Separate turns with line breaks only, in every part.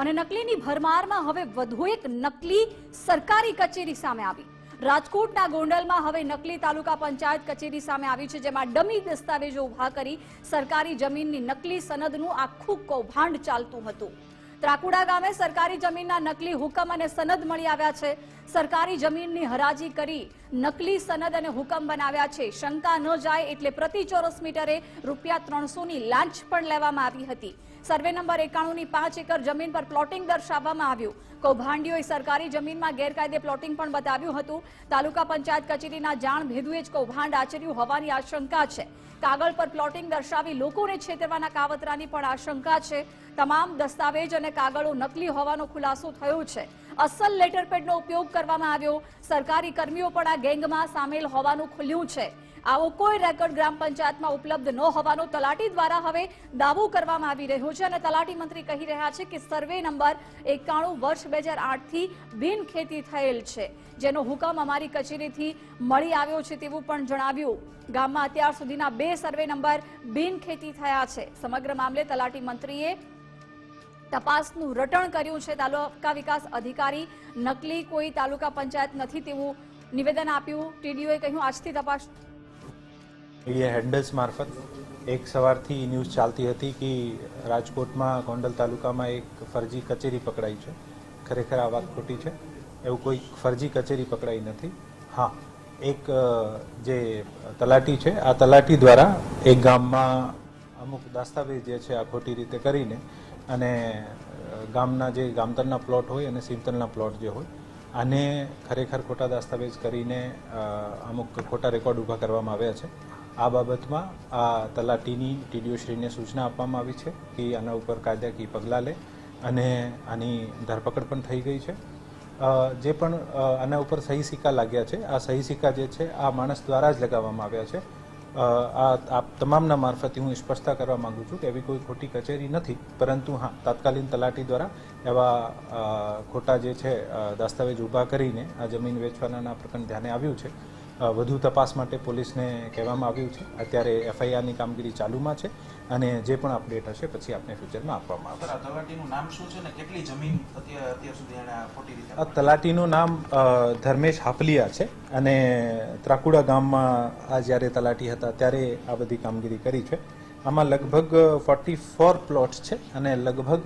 અને નકલીની ભરમારમાં હવે વધુ એક નકલી સરકારી કચેરી સામે આવી. રાજકોટના ગોંડલમાં હવે નકલી તાલુકા પંચાયત કચેરી સામે આવી છે, જેમાં ડમી દસ્તાવેજો ઊભા કરી સરકારી જમીનની નકલી સનદનું આખું કૌભાંડ ચાલતું હતું. ત્રાકુડા ગામે સરકારી જમીનના નકલી હુકમ અને સનદ મળી આવ્યા છે. સરકારી જમીનની હરાજી કરી નકલી સનદ અને હુકમ બનાવ્યા છે. શંકા ન જાય એટલે પ્રતિ ચોરસ મીટરે રૂપિયા ત્રણસોની લાંચ પણ લેવામાં આવી હતી. સર્વે નંબર એકાણુંની પાંચ એકર જમીન પર પ્લોટિંગ દર્શાવવામાં આવ્યું. કૌભાંડીઓએ સરકારી જમીનમાં ગેરકાયદે પ્લોટિંગ પણ બતાવ્યું હતું. તાલુકા પંચાયત કચેરીના જાણ ભેદુએ જ કૌભાંડ આચર્યું હોવાની આશંકા છે. કાગળ પર પ્લોટિંગ દર્શાવી લોકોને છેતરવાના કાવતરાની પણ આશંકા છે. તમામ દસ્તાવેજ અને કાગળો નકલી હોવાનો ખુલાસો થયો છે. અસલ લેટરપેડનો ઉપયોગ કરવામાં આવ્યો. સરકારી કર્મીઓ પણ આ ગેંગમાં સામેલ હોવાનું ખુલ્યું છે. આવો કોઈ રેકોર્ડ ગ્રામ પંચાયતમાં ઉપલબ્ધ ન હોવાનો તલાટી દ્વારા હવે દાવો કરવામાં આવી રહ્યો છે અને તલાટી મંત્રી કહી રહ્યા છે કે સર્વે નંબર એકાણું વર્ષ બે હજાર આઠથી બિન ખેતી થયેલ છે. જેનો હુકમ અમારી કચેરીથી મળી આવ્યો છે તેવું પણ જણાવ્યું. ગામમાં અત્યાર સુધીના બે સર્વે નંબર બિન ખેતી થયા છે. સમગ્ર મામલે તલાટી મંત્રીએ તપાસનું રટણ કર્યું છે તાલુકા વિકાસ અધિકારી. નકલી કોઈ તાલુકા પંચાયત નથી તેવું નિવેદન આપ્યું. ટીડીઓએ કહ્યું, આજથી તપાસ
એ હેન્ડલ્સ મારફત એક સવારથી ન્યૂઝ ચાલતી હતી કે રાજકોટમાં ગોંડલ તાલુકામાં એક ફરજી કચેરી પકડાઈ છે. ખરેખર આ વાત ખોટી છે. એવું કોઈ ફરજી કચેરી પકડાઈ નથી. હા, એક જે તલાટી છે, આ તલાટી દ્વારા એક ગામમાં અમુક દસ્તાવેજ જે છે આ ખોટી રીતે કરીને અને ગામના જે ગામતરના પ્લોટ હોય અને સીમતલના પ્લોટ જે હોય, આને ખરેખર ખોટા દસ્તાવેજ કરીને અમુક ખોટા રેકોર્ડ ઊભા કરવામાં આવ્યા છે. આ બાબતમાં આ તલાટીની ટીડીઓશ્રીને સૂચના આપવામાં આવી છે કે આના ઉપર કાયદાકીય પગલાં લે અને આની ધરપકડ પણ થઈ ગઈ છે. જે પણ આના ઉપર સહી સિક્કા લાગ્યા છે, આ સહી સિક્કા જે છે, આ માણસ દ્વારા જ લગાવવામાં આવ્યા છે. આ તમામના મારફતે હું સ્પષ્ટતા કરવા માગું છું કે એવી કોઈ ખોટી કચેરી નથી, પરંતુ હા તાત્કાલિન તલાટી દ્વારા એવા ખોટા જે છે દસ્તાવેજ ઊભા કરીને આ જમીન વેચવાના પ્રકરણ ધ્યાને આવ્યું છે. વધુ તપાસ માટે પોલીસને કહેવામાં આવ્યું છે. અત્યારે એફઆઈઆરની કામગીરી ચાલુમાં છે અને જે પણ અપડેટ હશે પછી આપને ફ્યુચરમાં આપવામાં આવશે.
તલાટીનું નામ શું છે ને કેટલી જમીન અત્યાર સુધી એણે આ ખોટી રીતે
તલાટીનું નામ ધર્મેશ હાપલિયા છે અને ત્રાકુડા ગામમાં આ જ્યારે તલાટી હતા ત્યારે આ બધી કામગીરી કરી છે. આમાં લગભગ ફોર્ટી ફોર પ્લોટ્સ છે અને લગભગ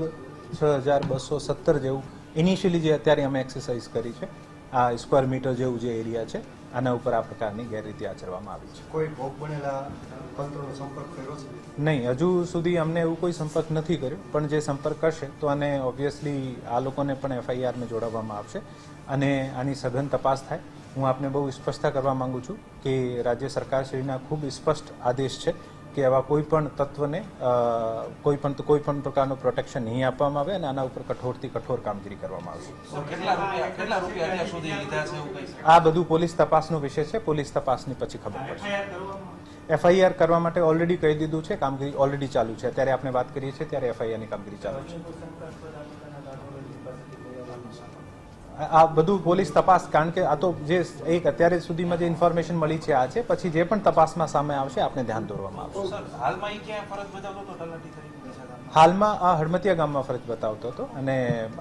છ હજાર બસો સત્તર જેવું ઇનિશિયલી જે અત્યારે અમે એક્સરસાઇઝ કરી છે. આ સ્ક્વેર મીટર જેવું જે એરિયા છે આના ઉપર આ પ્રકારની ગેરરીતિ આચરવામાં આવી છે.
કોઈ ભોગ બનેલા તંત્રનો સંપર્ક કર્યો છે?
નહીં હજુ સુધી અમને એવું કોઈ સંપર્ક નથી કર્યો પણ જે સંપર્ક કરશે તો આને ઓબ્વિયસલી આ લોકોને પણ એફઆઈઆરમાં જોડાવવામાં આવશે અને આની સઘન તપાસ થાય. હું આપને બહુ સ્પષ્ટતા કરવા માંગુ છું કે રાજ્ય સરકારશ્રીના ખૂબ સ્પષ્ટ આદેશ છે કે આવા કોઈ પણ તત્વને કોઈ પણ કોઈ પણ પ્રકારનું પ્રોટેક્શન નહીં આપવામાં આવે અને આના ઉપર કઠોરથી કઠોર કામગીરી કરવામાં આવશે આ બધું પોલીસ તપાસનો વિષય છે પોલીસ તપાસની પછી ખબર પડશે. એફઆઈઆર કરવા માટે ઓલરેડી કહી દીધું છે કામગીરી ઓલરેડી ચાલુ છે. અત્યારે આપણે વાત કરીએ છીએ ત્યારે એફઆઈઆરની કામગીરી ચાલુ છે. આ બધું પોલીસ તપાસ કારણ કે આ તો જે એક અત્યારે સુધીમાં જે ઇન્ફોર્મેશન મળી છે આ છે પછી જે પણ તપાસમાં સામે આવશે આપણે ધ્યાન દોરવામાં આવશે.
હાલમાં ક્યાં ફરજ બજાવતો હતો?
હાલમાં આ હડમતિયા ગામમાં ફરજ બતાવતો હતો અને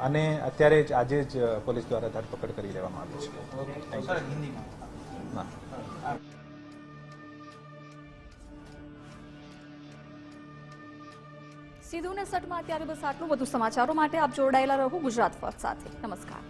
આને અત્યારે જ આજે જ પોલીસ દ્વારા ધરપકડ કરી લેવામાં આવી છે.
સર હિન્દીમાં.
ના
સીધું ને સટમાં અત્યારે બસ આટલું બધું સમાચારો માટે આપ જોડાયેલા રહો ગુજરાત ફર્સ્ટ સાથે. નમસ્કાર.